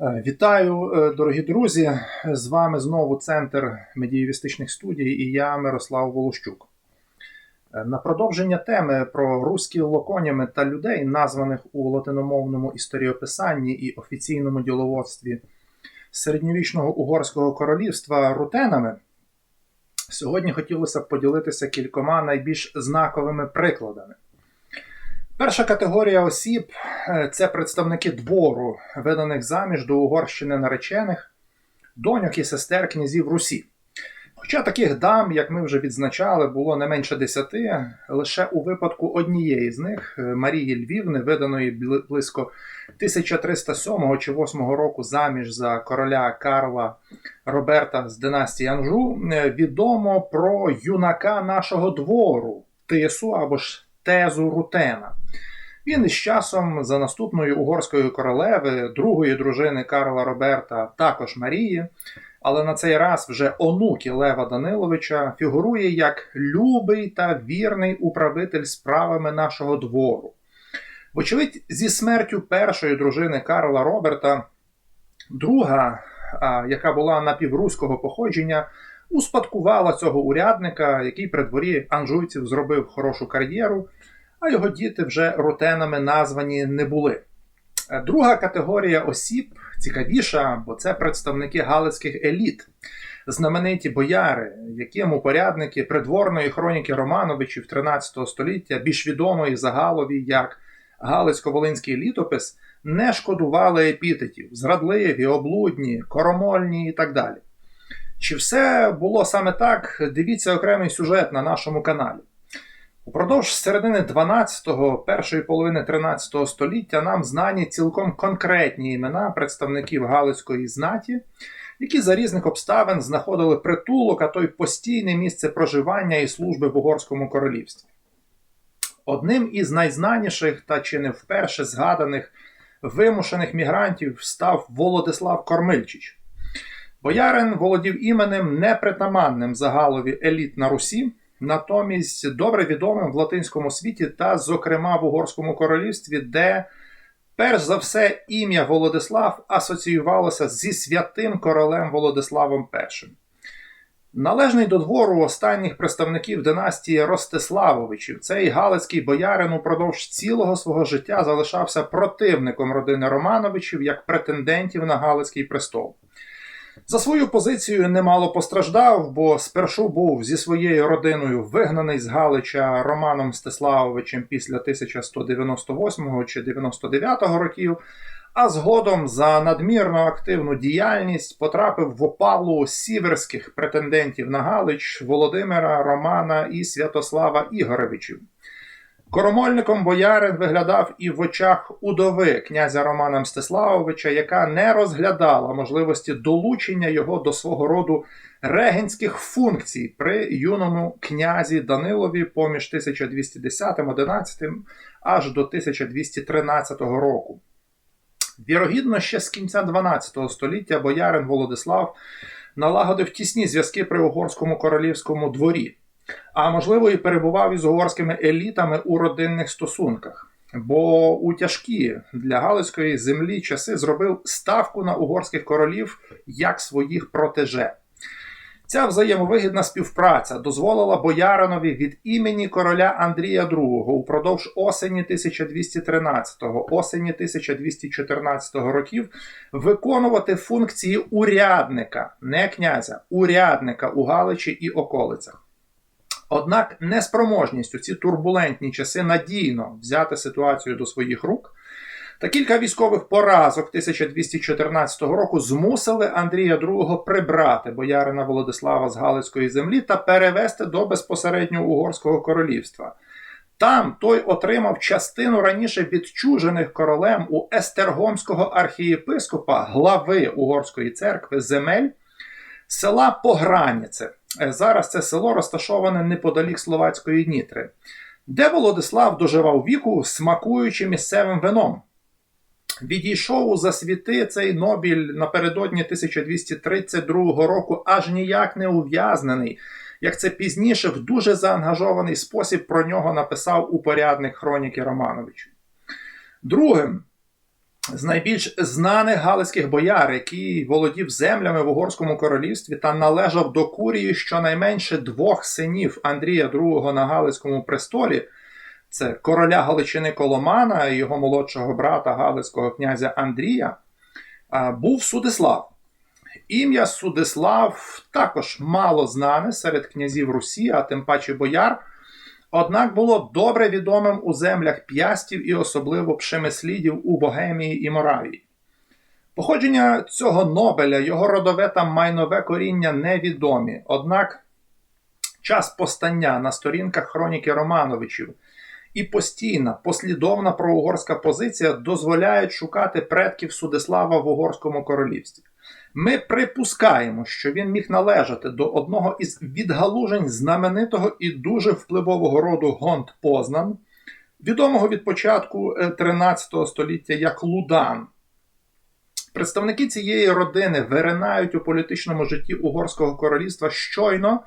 Е, Вітаю, е, дорогі друзі! З вами знову Центр медієвістичних студій і я, Мирослав Волощук. Е, На продовження теми про руські локоніми та людей, названих у латиномовному історіописанні і офіційному діловодстві середньовічного угорського королівства рутенами, сьогодні хотілося б поділитися кількома найбільш знаковими прикладами. Перша категорія осіб е, це представники двору, виданих заміж до Угорщини наречених, доньок і сестер князів Русі. Хоча таких дам, як ми вже відзначали, було не менше десяти, лише у випадку однієї з них, е, Марії Львівни, виданої близько 1307 чи 8 року заміж за короля Карла Роберта з династії Анжу, е, відомо про юнака нашого двору, Тису або ж Тезу Рутена. Він із часом за наступною угорської королеви, другої дружини Карла Роберта, також Марії, але на цей раз вже онуки Лева Даниловича, фігурує як любий та вірний управитель справами нашого двору. Вочевидь, зі смертю першої дружини Карла Роберта, друга, яка була напівруського походження, успадкувала цього урядника, який при дворі анжуйців зробив хорошу кар'єру, а його діти вже рутенами названі не були. Е, Друга категорія осіб цікавіша, бо це представники галицьких еліт, знамениті бояри, яким упорядники придворної хроніки Романовичів 13 століття, більш відомої загалові як Галицько-Волинський літопис, не шкодували епітетів зрадливі, облудні, коромольні і так далі. Чи все було саме так? Дивіться окремий сюжет на нашому каналі. Упродовж середини 12-го, першої половини 13 століття нам знані цілком конкретні імена представників Галицької знаті, які за різних обставин знаходили притулок, а то й постійне місце проживання і служби в Угорському королівстві. Одним із найзнаніших та чи не вперше згаданих вимушених мігрантів став Володислав Кормильчич. Боярин володів іменем непритаманним загалові еліт на Русі, натомість добре відомим в латинському світі та, зокрема, в Угорському королівстві, де перш за все ім'я Володислав асоціювалося зі святим королем Володиславом І. Належний до двору останніх представників династії Ростиславовичів, цей галицький боярин упродовж цілого свого життя залишався противником родини Романовичів як претендентів на Галицький престол. За свою позицію немало постраждав, бо спершу був зі своєю родиною вигнаний з Галича Романом Мстиславовичем після 1198 чи 99 років, а згодом за надмірно активну діяльність потрапив в опалу сіверських претендентів на Галич Володимира, Романа і Святослава Ігоровичів. Коромольником боярин виглядав і в очах удови князя Романа Мстиславовича, яка не розглядала можливості долучення його до свого роду регенських функцій при юному князі Данилові поміж 1210-11 аж до 1213 року. Вірогідно, ще з кінця 12 століття боярин Володислав налагодив тісні зв'язки при угорському королівському дворі а можливо і перебував із угорськими елітами у родинних стосунках. Бо у тяжкі для Галицької землі часи зробив ставку на угорських королів як своїх протеже. Ця взаємовигідна співпраця дозволила бояринові від імені короля Андрія II упродовж осені 1213-го, осені 1214 років виконувати функції урядника, не князя, урядника у Галичі і околицях. Однак неспроможність у ці турбулентні часи надійно взяти ситуацію до своїх рук та кілька військових поразок 1214 року змусили Андрія II прибрати боярина Володислава з Галицької землі та перевести до безпосереднього угорського королівства. Там той отримав частину раніше відчужених королем у Естергомського архієпископа, глави Угорської церкви земель села Пограніце. Е, Зараз це село розташоване неподалік Словацької Нітри, де Володислав доживав віку, смакуючи місцевим вином. Відійшов у засвіти цей Нобіль напередодні 1232 року, аж ніяк не ув'язнений, як це пізніше в дуже заангажований спосіб про нього написав упорядник хроніки Романовичів. Другим з найбільш знаних галицьких бояр, який володів землями в Угорському королівстві та належав до курії щонайменше двох синів Андрія II на Галицькому престолі. Це короля Галичини Коломана і його молодшого брата Галицького князя Андрія, був Судислав. Ім'я Судислав також мало знане серед князів Русі, а тим паче бояр однак було добре відомим у землях п'ястів і особливо пшемислідів у Богемії і Моравії. Походження цього Нобеля, його родове та майнове коріння невідомі, однак час постання на сторінках хроніки Романовичів і постійна послідовна проугорська позиція дозволяють шукати предків Судислава в Угорському королівстві. Ми припускаємо, що він міг належати до одного із відгалужень знаменитого і дуже впливового роду Гонт Познан, відомого від початку 13 е, століття як Лудан. Представники цієї родини виринають у політичному житті Угорського королівства щойно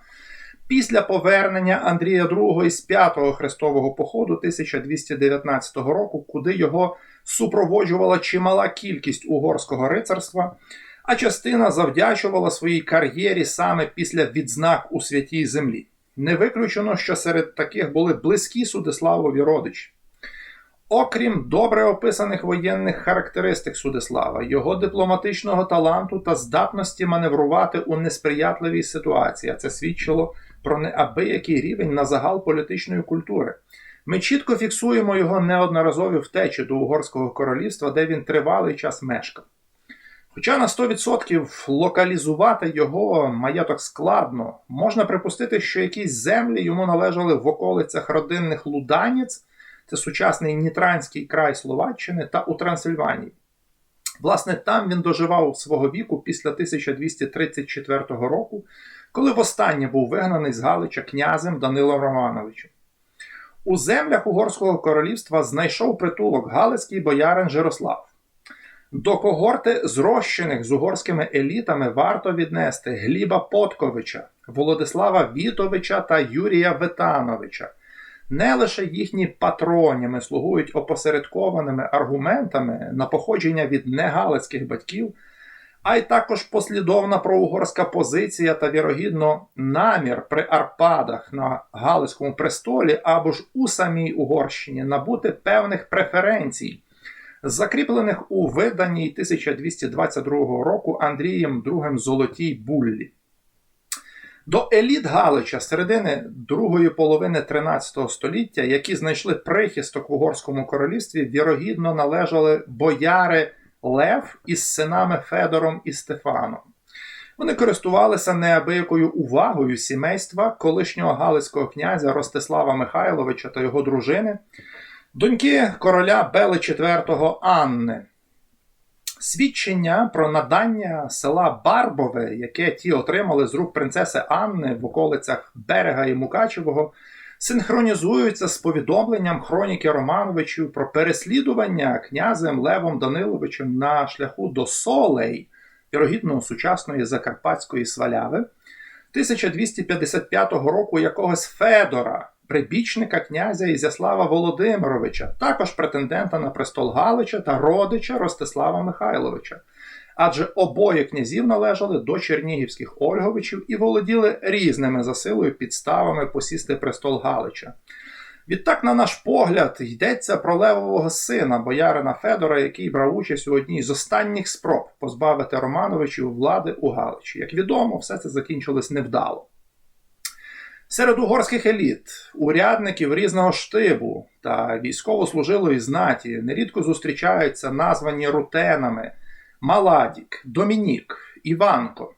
після повернення Андрія II з 5-го хрестового походу 1219 року, куди його супроводжувала чимала кількість угорського рицарства а частина завдячувала своїй кар'єрі саме після відзнак у святій землі. Не виключено, що серед таких були близькі Судиславові родичі. Окрім добре описаних воєнних характеристик Судислава, його дипломатичного таланту та здатності маневрувати у несприятливій ситуації, а це свідчило про неабиякий рівень на загал політичної культури. Ми чітко фіксуємо його неодноразові втечі до Угорського королівства, де він тривалий час мешкав. Хоча на 100% локалізувати його маєток складно, можна припустити, що якісь землі йому належали в околицях родинних Луданіць, це сучасний Нітранський край Словаччини та у Трансильванії. Власне, там він доживав свого віку після 1234 року, коли востаннє був вигнаний з Галича князем Данилом Романовичем. У землях Угорського королівства знайшов притулок Галицький боярин Жирослав. До когорти зрощених з угорськими елітами варто віднести Гліба Потковича, Володислава Вітовича та Юрія Витановича. Не лише їхні патронями слугують опосередкованими аргументами на походження від негалицьких батьків, а й також послідовна проугорська позиція та, вірогідно, намір при Арпадах на Галицькому престолі або ж у самій Угорщині набути певних преференцій закріплених у виданні 1222 року Андрієм II Золотій Буллі. До еліт Галича середини другої половини 13 століття, які знайшли прихисток в Угорському королівстві, вірогідно належали бояри Лев із синами Федором і Стефаном. Вони користувалися неабиякою увагою сімейства колишнього Галицького князя Ростислава Михайловича та його дружини, Доньки короля Бели IV Анни. Свідчення про надання села Барбове, яке ті отримали з рук принцеси Анни в околицях Берега і Мукачевого, синхронізуються з повідомленням хроніки Романовичів про переслідування князем Левом Даниловичем на шляху до Солей, вірогідно сучасної Закарпатської сваляви, 1255 року якогось Федора прибічника князя Ізяслава Володимировича, також претендента на престол Галича та родича Ростислава Михайловича. Адже обоє князів належали до чернігівських Ольговичів і володіли різними за силою підставами посісти престол Галича. Відтак, на наш погляд, йдеться про левового сина боярина Федора, який брав участь у одній з останніх спроб позбавити Романовичів влади у Галичі. Як відомо, все це закінчилось невдало. Серед угорських еліт, урядників різного штибу та військовослужилої знаті нерідко зустрічаються названі рутенами Маладік, Домінік, Іванко.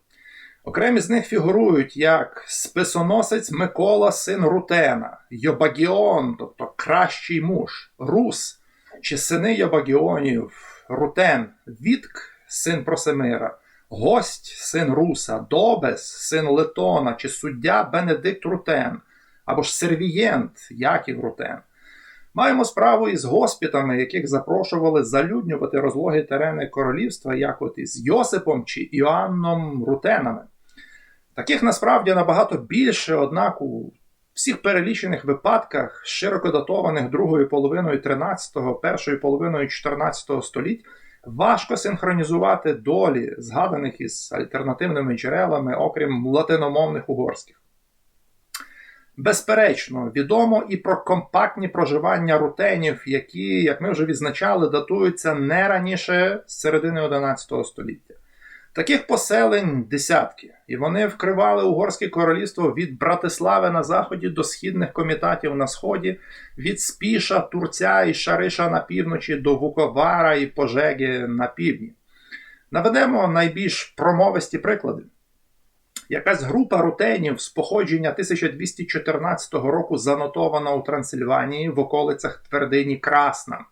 Окремі з них фігурують як списоносець Микола, син Рутена, Йобагіон, тобто кращий муж, Рус, чи сини Йобагіонів, Рутен, Вітк, син Просемира. Гость, син Руса, Добес, син Летона, чи суддя Бенедикт Рутен, або ж сервієнт Яків Рутен. Маємо справу із госпітами, яких запрошували залюднювати розлоги терени королівства, як от із Йосипом чи Іоанном Рутенами. Таких насправді набагато більше, однак у всіх перелічених випадках, широко датованих другою половиною 13-го, першою половиною 14 століть, Важко синхронізувати долі, згаданих із альтернативними джерелами, окрім латиномовних угорських. Безперечно, відомо і про компактні проживання рутенів, які, як ми вже відзначали, датуються не раніше з середини 11 століття. Таких поселень десятки, і вони вкривали Угорське королівство від Братислави на заході до східних комітатів на сході, від Спіша, Турця і Шариша на півночі до Вуковара і Пожеги на півдні. Наведемо найбільш промовисті приклади. Якась група рутенів з походження 1214 року занотована у Трансильванії в околицях твердині Красна.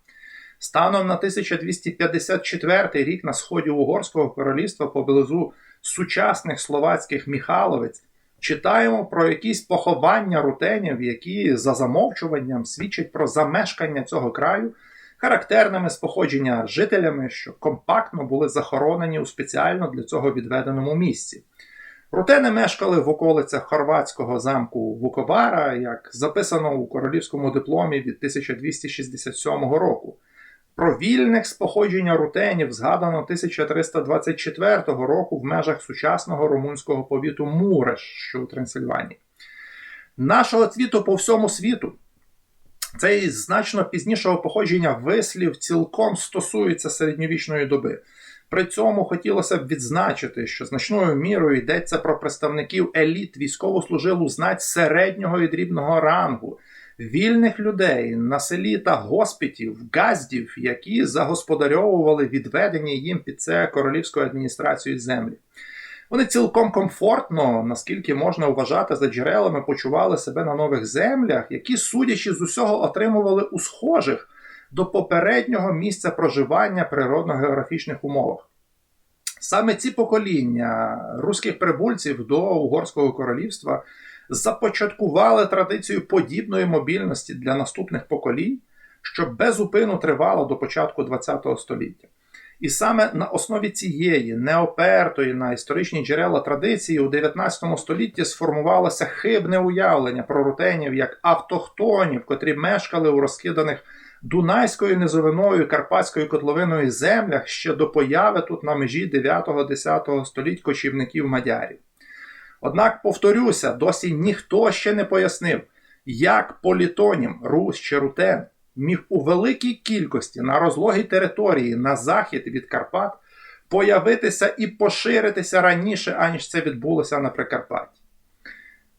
Станом на 1254 рік на сході Угорського королівства поблизу сучасних словацьких Міхаловець читаємо про якісь поховання рутенів, які за замовчуванням свідчать про замешкання цього краю, характерними з походження жителями, що компактно були захоронені у спеціально для цього відведеному місці. Рутени мешкали в околицях хорватського замку Вуковара, як записано у королівському дипломі від 1267 року. Про вільних з походження рутенів згадано 1324 року в межах сучасного румунського повіту Муреш, що у Трансильванії. Нашого цвіту по всьому світу. Цей значно пізнішого походження вислів цілком стосується середньовічної доби. При цьому хотілося б відзначити, що значною мірою йдеться про представників еліт військовослужилу знать середнього і дрібного рангу, вільних людей на селі та госпітів, газдів, які загосподарьовували відведені їм під це королівською адміністрацією землі. Вони цілком комфортно, наскільки можна вважати за джерелами, почували себе на нових землях, які, судячи з усього, отримували у схожих до попереднього місця проживання природно-географічних умовах. Саме ці покоління руських прибульців до Угорського королівства започаткували традицію подібної мобільності для наступних поколінь, що безупину тривала до початку ХХ століття. І саме на основі цієї неопертої на історичні джерела традиції у 19 столітті сформувалося хибне уявлення про рутенів як автохтонів, котрі мешкали у розкиданих Дунайською низовиною Карпатською котловиною землях ще до появи тут на межі 9-10 століть кочівників мадярів. Однак, повторюся, досі ніхто ще не пояснив, як політонім Русь чи Рутен міг у великій кількості на розлогій території на захід від Карпат появитися і поширитися раніше, аніж це відбулося на Прикарпатті.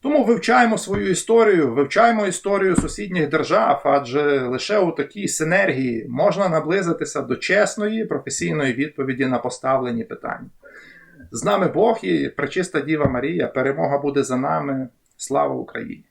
Тому вивчаємо свою історію, вивчаємо історію сусідніх держав, адже лише у такій синергії можна наблизитися до чесної професійної відповіді на поставлені питання. З нами Бог і пречиста Діва Марія, перемога буде за нами. Слава Україні!